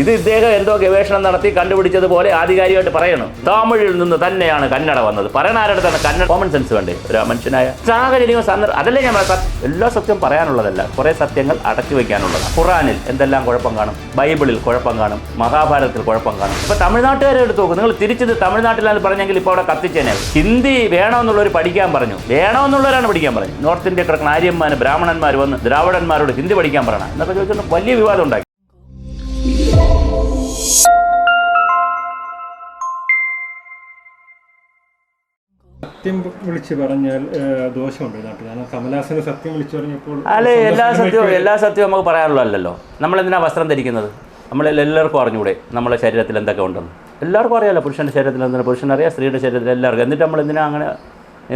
ഇത് ഇദ്ദേഹം എന്തോ ഗവേഷണം നടത്തി കണ്ടുപിടിച്ചതുപോലെ ആധികാരികമായിട്ട് പറയണം. തമിഴിൽ നിന്ന് തന്നെയാണ് കന്നഡ വന്നത്. പറയണ ആരുടെ കന്നഡ കോമൺ സെൻസ് വേണ്ടേ? ഒരു മനുഷ്യനായ സാഹചര്യവും സന്ദർഭം അതല്ലേ ഞാൻ എല്ലാ സത്യം പറയാനുള്ളതല്ല. കുറേ സത്യങ്ങൾ അടച്ചു വയ്ക്കാനുള്ളതാണ്. ഖുറാനിൽ എന്തെല്ലാം കുഴപ്പം കാണും? ബൈബിളിൽ കുഴപ്പം കാണും. മഹാഭാരതത്തിൽ കുഴപ്പം കാണും. ഇപ്പൊ തമിഴ്നാട്ടുകാരെ എടുത്ത് നോക്കും. നിങ്ങൾ തിരിച്ചത് തമിഴ്നാട്ടിലാണ് പറഞ്ഞെങ്കിൽ ഇപ്പോൾ അവിടെ കത്തിച്ചേനെ. ഹിന്ദി വേണമെന്നുള്ളവർ പഠിക്കാൻ പറഞ്ഞു. വേണമെന്നുള്ളവരാണ് പഠിക്കാൻ പറഞ്ഞു നോർത്ത് ഇന്ത്യ കിടക്കുന്ന ആര്യന്മാർ ബ്രാഹ്മണന്മാർ വന്ന് ദ്രാവിഡന്മാരോട് ഹിന്ദി പഠിക്കാൻ പറയണം. എന്നൊക്കെ ചോദിച്ചുകൊണ്ട് വലിയ വിവാദം ഉണ്ടാക്കി. സത്യം വിളിച്ച് പറഞ്ഞാൽ ദോഷമുണ്ട് നാട്ടിൽ കാരണം കമലഹാസന് സത്യം വിളിച്ചു പറഞ്ഞപ്പോൾ അല്ലെ എല്ലാ സത്യവും എല്ലാ സത്യവും നമുക്ക് പറയാനുള്ളതല്ലോ നമ്മൾ എന്തിനാ വസ്ത്രം ധരിക്കുന്നത്? നമ്മൾ എല്ലാവർക്കും അറിഞ്ഞൂടെ നമ്മളെ ശരീരത്തിൽ എന്തൊക്കെ ഉണ്ടെന്ന്. എല്ലാവർക്കും അറിയാലോ പുരുഷന്റെ ശരീരത്തിൽ എന്താണ്? പുരുഷനറിയാം സ്ത്രീയുടെ ശരീരത്തിൽ എല്ലാവർക്കും. എന്നിട്ട് നമ്മൾ എന്തിനാ അങ്ങനെ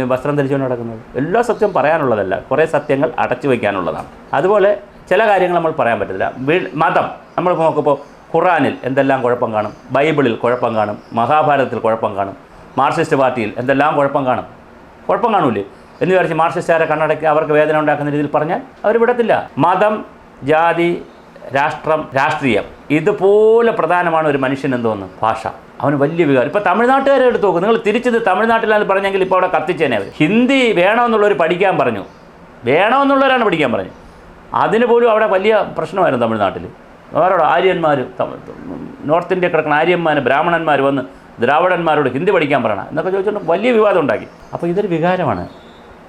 വസ്ത്രം ധരിച്ചുകൊണ്ട് നടക്കുന്നത്? എല്ലാ സത്യവും പറയാനുള്ളതല്ല. കുറേ സത്യങ്ങൾ അടച്ചു വയ്ക്കാനുള്ളതാണ്. അതുപോലെ ചില കാര്യങ്ങൾ നമ്മൾ പറയാൻ പറ്റത്തില്ല. വീ- മതം. നമ്മൾ നോക്കുമ്പോൾ ഖുറാനിൽ എന്തെല്ലാം കുഴപ്പം കാണും? ബൈബിളിൽ കുഴപ്പം കാണും. മഹാഭാരതത്തിൽ കുഴപ്പം കാണും. മാർക്സിസ്റ്റ് പാർട്ടിയിൽ എന്തെല്ലാം കുഴപ്പം കാണും? കുഴപ്പം കാണൂലേ? എന്ന് വിചാരിച്ച് മാർക്സിസ്റ്റുകാരെ കണ്ണടക്കി അവർക്ക് വേദന ഉണ്ടാക്കുന്ന രീതിയിൽ പറഞ്ഞാൽ അവർ വിടത്തില്ല. മതം ജാതി രാഷ്ട്രം രാഷ്ട്രീയം ഇതുപോലെ പ്രധാനമാണ് ഒരു മനുഷ്യൻ എന്തോന്ന്? ഭാഷ. അവന് വലിയ വികാരം. ഇപ്പോൾ തമിഴ്നാട്ടുകാരെ എടുത്ത് നോക്കും. നിങ്ങൾ തിരിച്ചത് തമിഴ്നാട്ടിലാണ് പറഞ്ഞെങ്കിൽ ഇപ്പോൾ അവിടെ കത്തിച്ചേനെ അവർ ഹിന്ദി വേണമെന്നുള്ളവർ പഠിക്കാൻ പറഞ്ഞു. വേണമെന്നുള്ളവരാണ് പഠിക്കാൻ പറഞ്ഞു. അതിന് പോലും അവിടെ വലിയ പ്രശ്നമായിരുന്നു തമിഴ്നാട്ടിൽ അവരോട് ആര്യന്മാർ നോർത്ത് ഇന്ത്യ കിടക്കുന്ന ആര്യന്മാർ ബ്രാഹ്മണന്മാർ വന്ന് ദ്രാവിഡന്മാരോട് ഹിന്ദി പഠിക്കാൻ പറയണം എന്നൊക്കെ ചോദിച്ചുകൊണ്ട് വലിയ വിവാദം ഉണ്ടാക്കി. അപ്പോൾ ഇതൊരു വികാരമാണ്.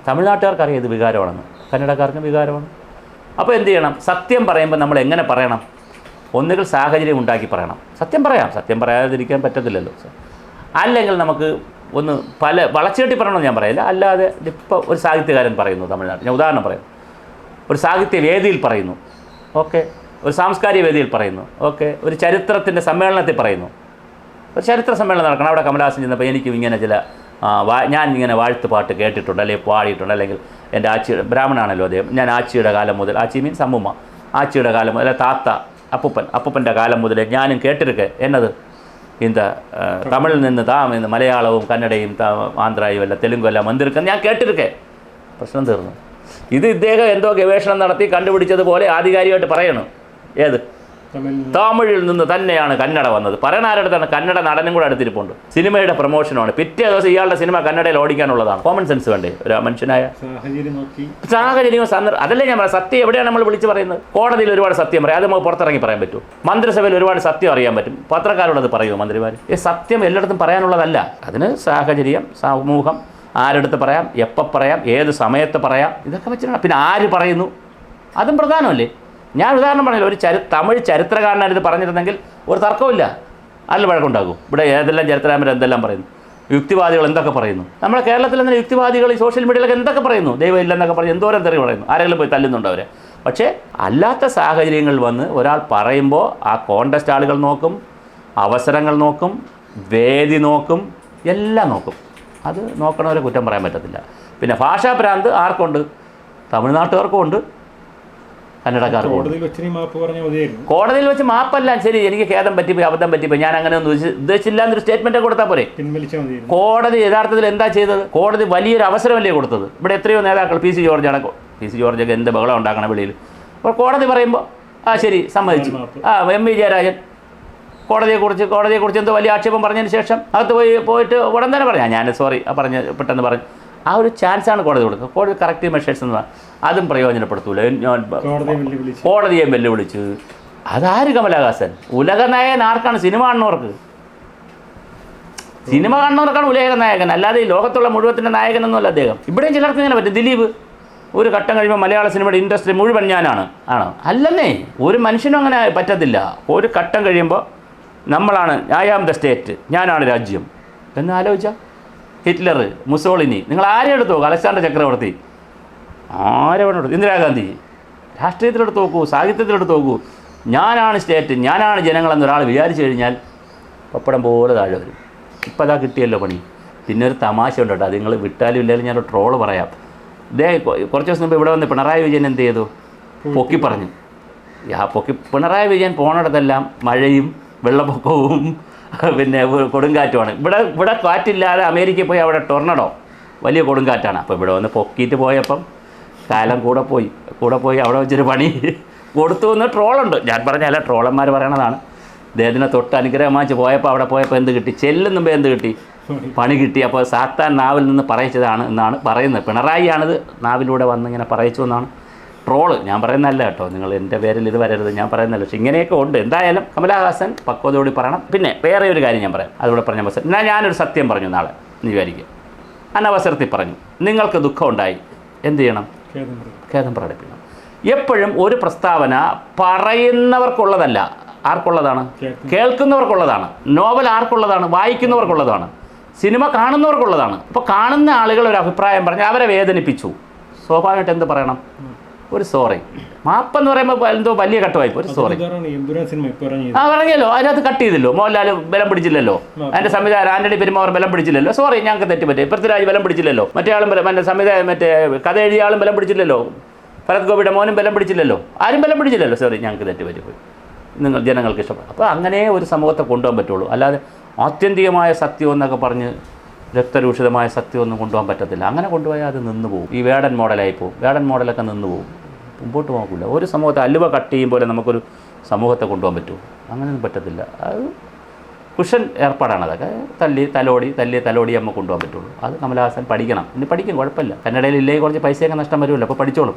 തമിഴ്നാട്ടുകാർക്കറിയാം ഇത് വികാരമാണെന്ന്. കന്നഡക്കാർക്കും വികാരമാണ്. അപ്പോൾ എന്ത് ചെയ്യണം? സത്യം പറയുമ്പോൾ നമ്മൾ എങ്ങനെ പറയണം? ഒന്നുകിൽ സാഹചര്യം ഉണ്ടാക്കി പറയണം. സത്യം പറയാം. സത്യം പറയാതിരിക്കാൻ പറ്റത്തില്ലല്ലോ. അല്ലെങ്കിൽ നമുക്ക് ഒന്ന് പല വളച്ചുകെട്ടി പറയണമെന്ന് ഞാൻ പറയില്ല. അല്ലാതെ ഇപ്പോൾ ഒരു സാഹിത്യകാരൻ പറയുന്നു തമിഴ്നാട്ടിൽ. ഞാൻ ഉദാഹരണം പറയാം. ഒരു സാഹിത്യ വേദിയിൽ പറയുന്നു. ഓക്കെ. ഒരു സാംസ്കാരിക വേദിയിൽ പറയുന്നു. ഓക്കെ. ഒരു ചരിത്രത്തിന്റെ സമ്മേളനത്തിൽ പറയുന്നു. ഒരു ചരിത്ര സമ്മേളനം നടക്കണം. അവിടെ കമലഹാസൻ ചെന്നപ്പോൾ എനിക്കും ഇങ്ങനെ ചില ഞാൻ ഇങ്ങനെ വാഴ്ത്തുപാട്ട് കേട്ടിട്ടുണ്ട് അല്ലെങ്കിൽ പാടിയിട്ടുണ്ട് അല്ലെങ്കിൽ എന്റെ ആച്ചിയുടെ ബ്രാഹ്മണാണല്ലോ അദ്ദേഹം. ഞാൻ ആച്ചിയുടെ കാലം മുതൽ ആച്ചി മീൻസ് അമ്മുമ്മ. ആച്ചിയുടെ കാലം മുതൽ താത്ത അപ്പൂപ്പൻ അപ്പൂപ്പന്റെ കാലം മുതൽ ഞാനും കേട്ടിരിക്കെ. എന്നത്? ഇന്ത തമിഴിൽ നിന്ന് താ ഇന്ന് മലയാളവും കന്നഡയും ആന്ധ്രയും അല്ല തെലുങ്കും എല്ലാം വന്നിരിക്കുന്നത് ഞാൻ കേട്ടിരിക്കെ. പ്രശ്നം തീർന്നു. ഇത് ഇദ്ദേഹം എന്തോ ഗവേഷണം നടത്തി കണ്ടുപിടിച്ചതുപോലെ ആധികാരികമായിട്ട് പറയണം. ഏത്? തമിഴിൽ നിന്ന്. തന്നെയാണ് കന്നഡ വന്നത്. പറയണാരടുത്താണ് കന്നഡ നടനും കൂടെ അടുത്തിരിപ്പുണ്ട്. സിനിമയുടെ പ്രൊമോഷനാണ് പിറ്റേ ദിവസം ഇയാളുടെ സിനിമ കന്നഡയിൽ ഓടിക്കാനുള്ളതാണ്. കോമൺ സെൻസ് വേണ്ടേ? ഒരു മനുഷ്യനായ സാഹചര്യം സന്ദർഭം അതല്ലേ ഞാൻ പറയാം സത്യം എവിടെയാണ് നമ്മൾ വിളിച്ചു പറയുന്നത്? കോടതിയിൽ ഒരുപാട് സത്യം പറയാം. അത് നമുക്ക് പുറത്തിറങ്ങി പറയാൻ പറ്റും. മന്ത്രിസഭയിൽ ഒരുപാട് സത്യം അറിയാൻ പറ്റും. പത്രക്കാരോട് അത് പറയുമോ മന്ത്രിമാർ ഈ സത്യം എല്ലായിടത്തും പറയാനുള്ളതല്ല. അതിന് സാഹചര്യം സമൂഹം ആരെടുത്ത് പറയാം എപ്പോൾ പറയാം ഏത് സമയത്ത് പറയാം ഇതൊക്കെ വെച്ചിട്ടാണ്. പിന്നെ ആര് പറയുന്നു? അതും പ്രധാനമല്ലേ? ഞാൻ ഉദാഹരണം പറഞ്ഞില്ല ഒരു ചരി തമിഴ് ചരിത്രകാരനായിരുന്നു ഇത് പറഞ്ഞിരുന്നെങ്കിൽ ഒരു തർക്കമില്ല അതിൽ വഴക്കുണ്ടാകും. ഇവിടെ ഏതെല്ലാം ചരിത്രകാരൻ എന്തെല്ലാം പറയുന്നു? യുക്തിവാദികൾ എന്തൊക്കെ പറയുന്നു? നമ്മുടെ കേരളത്തിൽ തന്നെ യുക്തിവാദികൾ ഈ സോഷ്യൽ മീഡിയയിലൊക്കെ എന്തൊക്കെ പറയുന്നു? ദൈവമില്ല എന്നൊക്കെ പറഞ്ഞ് എന്തോരം തെറി പറയുന്നു? ആരെങ്കിലും പോയി തല്ലുന്നുണ്ടോ അവരെ? പക്ഷേ അല്ലാത്ത സാഹചര്യങ്ങൾ വന്ന് ഒരാൾ പറയുമ്പോൾ ആ കോണ്ടസ്റ്റ് ആളുകൾ നോക്കും അവസരങ്ങൾ നോക്കും വേദി നോക്കും എല്ലാം നോക്കും. അത് നോക്കണവരെ കുറ്റം പറയാൻ പറ്റത്തില്ല. പിന്നെ ഭാഷാഭ്രാന്ത് ആർക്കുണ്ട്? തമിഴ്നാട്ടുകാർക്കും ഉണ്ട്. കന്നഡക്കാർക്കും ഉണ്ട് കോടതിയിൽ വെച്ച് മാപ്പല്ല ശരി എനിക്ക് ഖേദം പറ്റിപ്പോയി അബദ്ധം പറ്റിപ്പോയി ഞാൻ അങ്ങനെ ഒന്നും ഉദ്ദേശി- ഉദ്ദേശിച്ചില്ല എന്നൊരു സ്റ്റേറ്റ്മെന്റ് കൊടുത്താൽ പോരെ? കോടതി യഥാർത്ഥത്തിൽ എന്താ ചെയ്തത്? കോടതി വലിയൊരു അവസരമല്ലേ കൊടുത്തത്? ഇവിടെ എത്രയോ നേതാക്കൾ പി സി ജോർജാണ് പി സി ജോർജൊക്കെ എന്ത് ബഹളം ഉണ്ടാക്കണം വെളിയിൽ. അപ്പോൾ കോടതി പറയുമ്പോൾ ആ ശരി സമ്മതിച്ചു. ആ എം വി ജയരാജൻ കോടതിയെക്കുറിച്ച് കോടതിയെക്കുറിച്ച് എന്തോ വലിയ ആക്ഷേപം പറഞ്ഞതിന് ശേഷം അകത്ത് പോയി പോയിട്ട് ഉടൻ തന്നെ പറഞ്ഞു. ഞാൻ സോറി പറഞ്ഞ് പെട്ടെന്ന് പറഞ്ഞു. ആ ഒരു ചാൻസാണ് കോടതി കൊടുക്കുക കോടതി കറക്റ്റ് മെഷേഴ്സ് എന്ന് പറഞ്ഞാൽ അതും പ്രയോജനപ്പെടുത്തൂല. കോടതിയെ വെല്ലുവിളിച്ച്. അതാര് കമലഹാസൻ? ഉലകനായകൻ ആർക്കാണ് സിനിമ കാണുന്നവർക്ക്? സിനിമ കാണുന്നവർക്കാണ് ഉലക നായകൻ. അല്ലാതെ ഈ ലോകത്തുള്ള മുഴുവത്തിന്റെ നായകനൊന്നുമല്ല അദ്ദേഹം. ഇവിടെയും ചിലർക്ക് ഇങ്ങനെ പറ്റും. ദിലീപ് ഒരു ഘട്ടം കഴിയുമ്പോൾ മലയാള സിനിമയുടെ ഇൻഡസ്ട്രി മുഴുവൻ ഞാനാണ്. ആണോ? അല്ലെന്നേ. ഒരു മനുഷ്യനും അങ്ങനെ പറ്റത്തില്ല. ഒരു ഘട്ടം കഴിയുമ്പോൾ നമ്മളാണ് ഐ ആം ദ സ്റ്റേറ്റ് ഞാനാണ് രാജ്യം. എന്ന് ആലോചിച്ചാൽ ഹിറ്റ്ലർ മുസോളിനി. നിങ്ങൾ ആരെ എടുത്തു അലക്സാണ്ടർ ചക്രവർത്തി. ആരെ വേണം എടുത്തു? ഇന്ദിരാഗാന്ധി. രാഷ്ട്രീയത്തിലെടുത്ത് നോക്കൂ സാഹിത്യത്തിലെടുത്ത് നോക്കൂ ഞാനാണ് സ്റ്റേറ്റ് ഞാനാണ് ജനങ്ങളെന്ന് ഒരാൾ വിചാരിച്ചു കഴിഞ്ഞാൽ പപ്പടം പോലെ താഴെ വരും. ഇപ്പം അതാ കിട്ടിയല്ലോ പണി. പിന്നെ ഒരു തമാശ ഉണ്ട് കേട്ടോ. അത് നിങ്ങൾ വിട്ടാലും ഇല്ലാലും ഞാനൊരു ട്രോൾ പറയാം. ഇതേ കുറച്ച് ദിവസം മുമ്പ് ഇവിടെ വന്ന് പിണറായി വിജയൻ എന്ത് ചെയ്തു? പൊക്കി. പറഞ്ഞു. ആ പൊക്കി. പിണറായി വിജയൻ പോണിടത്തെല്ലാം മഴയും വെള്ളപ്പൊക്കവും പിന്നെ കൊടുങ്കാറ്റുമാണ്. ഇവിടെ ഇവിടെ കാറ്റില്ലാതെ അമേരിക്കയിൽ പോയി അവിടെ ടൊർണഡോ. വലിയ കൊടുങ്കാറ്റാണ്. അപ്പോൾ ഇവിടെ വന്ന് പൊക്കിയിട്ട് പോയപ്പം കാലം കൂടെ പോയി. കൂടെ പോയി അവിടെ വെച്ചൊരു പണി കൊടുത്തു എന്ന് ട്രോളുണ്ട്. ഞാൻ പറഞ്ഞല്ല ട്രോളന്മാർ പറയണതാണ്. ഇദ്ദേഹത്തിനെ തൊട്ട് അനുഗ്രഹം വാങ്ങിച്ച് പോയപ്പോൾ അവിടെ പോയപ്പോൾ എന്ത് കിട്ടി? ചെല്ലുന്നുമ്പോൾ എന്ത് കിട്ടി? പണി കിട്ടി. അപ്പോൾ സാത്താൻ നാവിൽ നിന്ന് പറയിച്ചതാണ് എന്നാണ് പറയുന്നത്. പിണറായിയാണിത് നാവിലൂടെ വന്നിങ്ങനെ പറയിച്ചു എന്നാണ് ട്രോൾ. ഞാൻ പറയുന്നതല്ല കേട്ടോ. നിങ്ങൾ എന്റെ പേരിൽ ഇത് വരരുത് ഞാൻ പറയുന്നതല്ല. പക്ഷേ ഇങ്ങനെയൊക്കെ ഉണ്ട്. എന്തായാലും കമലഹാസൻ പക്വതയോടി പറയണം. പിന്നെ വേറെ ഒരു കാര്യം ഞാൻ പറയാം. അതുകൂടെ പറഞ്ഞ അവസരം. ഞാൻ ഞാനൊരു സത്യം പറഞ്ഞു നാളെ നീ വിചാരിക്കുക. അനവസരത്തിൽ പറഞ്ഞു നിങ്ങൾക്ക് ദുഃഖം ഉണ്ടായി. എന്ത് ചെയ്യണം? ഖേദം പ്രകടിപ്പിക്കണം. എപ്പോഴും ഒരു പ്രസ്താവന പറയുന്നവർക്കുള്ളതല്ല. ആർക്കുള്ളതാണ്? കേൾക്കുന്നവർക്കുള്ളതാണ്. നോവൽ ആർക്കുള്ളതാണ്? വായിക്കുന്നവർക്കുള്ളതാണ്. സിനിമ കാണുന്നവർക്കുള്ളതാണ്. ഇപ്പോൾ കാണുന്ന ആളുകൾ ഒരു അഭിപ്രായം പറഞ്ഞ് അവരെ വേദനിപ്പിച്ചു. സ്വാഭാവികമായിട്ട് എന്ത് പറയണം? ഒരു സോറി മാപ്പ് എന്ന് പറയുമ്പോൾ എന്തോ വലിയ കട്ടുമായി ഒരു സോറി ആ പറഞ്ഞല്ലോ അതിനകത്ത് കട്ട് ചെയ്തില്ലോ. മോഹൻലാൽ ബലം പിടിച്ചില്ലല്ലോ. അതിന്റെ സംവിധായകൻ ആന്റണി പെരുമാവർ ബലം പിടിച്ചില്ലല്ലോ. സോറി ഞങ്ങൾക്ക് തെറ്റ് പറ്റി. പൃഥ്വിരാജ് ബലം പിടിച്ചില്ലല്ലോ. മറ്റേ ആളും ബലം മറ്റേ സംവിധായകൻ മറ്റേ കഥ എഴുതിയ ആളും ബലം പിടിച്ചില്ലല്ലോ. ഭരത് ഗോപിയുടെ മോനും ബലം പിടിച്ചില്ലല്ലോ. ആരും ബലം പിടിച്ചില്ലല്ലോ. സോറി ഞങ്ങൾക്ക് തെറ്റ് പറ്റിപ്പോയി നിങ്ങൾ ജനങ്ങൾക്ക് ഇഷ്ടപ്പെടും അപ്പോൾ അങ്ങനെ ഒരു സമൂഹത്തെ കൊണ്ടുപോകാൻ പറ്റുള്ളൂ. അല്ലാതെ ആത്യന്തികമായ സത്യം എന്നൊക്കെ പറഞ്ഞ് രക്തരൂഷിതമായ സത്യം ഒന്നും കൊണ്ടുപോകാൻ പറ്റത്തില്ല. അങ്ങനെ കൊണ്ടുപോയാൽ അത് നിന്ന് പോകും ഈ വേടൻ മോഡലായി പോകും. വേടൻ മോഡലൊക്കെ നിന്ന് പോകും മുമ്പോട്ട് പോകില്ല ഒരു സമൂഹത്തെ അലുവ കട്ട് ചെയ്യും പോലെ നമുക്കൊരു സമൂഹത്തെ കൊണ്ടുപോകാൻ പറ്റുമോ? അങ്ങനെയൊന്നും പറ്റത്തില്ല. അത് കുഷൻ ഏർപ്പാടാണ് അതൊക്കെ തല്ലി തലോടി തല്ലി തലോടി അമ്മ കൊണ്ടുപോകാൻ പറ്റുള്ളൂ. അത് കമലഹാസൻ പഠിക്കണം. ഇനി പഠിക്കും കുഴപ്പമില്ല. കന്നഡയിൽ ഇല്ലെങ്കിൽ കുറച്ച് പൈസയൊക്കെ നഷ്ടം വരുമല്ലോ അപ്പോൾ പഠിച്ചോളും.